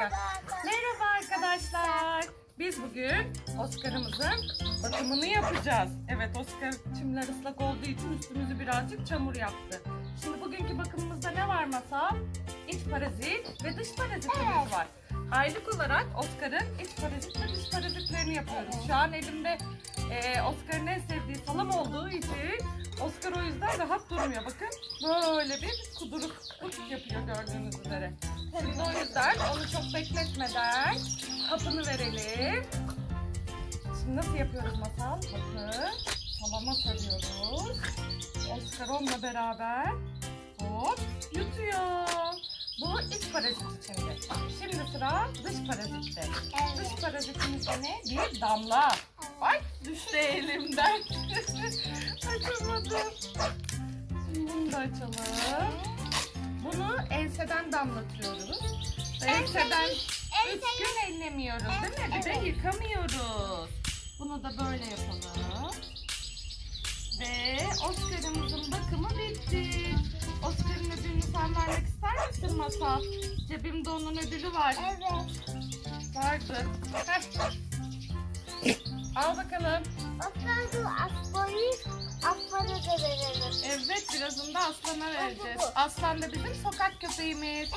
Merhaba arkadaşlar. Biz bugün Oscar'ımızın bakımını yapacağız. Evet Oscar çimler ıslak olduğu için üstümüzü birazcık çamur yaptı. Şimdi bugünkü bakımımızda ne var masa? İç parazit ve dış parazitimiz Evet. var. Aylık olarak Oscar'ın iç parazit ve dış parazitlerini yapıyoruz. Şu an elimde e, Oscar'ın en sevdiği salam için Yüzden rahat durmuyor. Bakın böyle bir kuduruk yapıyor gördüğünüz üzere. Şimdi o yüzden onu çok bekletmeden kapını verelim. Şimdi nasıl yapıyoruz masal? Bakın salama sarıyoruz. Oscar onunla beraber hop yutuyor. Bu iç parazit içinde. Şimdi sıra dış parazitte. Dış parazitimizde ne? Bir damla. Ay düştü elimden. Şimdi bunu enseden damlatıyoruz. Ve enseden üç gün ellemiyoruz değil mi? Bir de yıkamıyoruz. Bunu da böyle yapalım. Ve Oscar'ımızın bakımı bitti. Oscar'ın ödülünü sen vermek ister misin Masal? Cebimde onun ödülü var. Evet. Vardı. Heh. Al bakalım. Aslan aslanı birazını da Aslan'a vereceğiz. Aslan da bizim sokak köpeğimiz.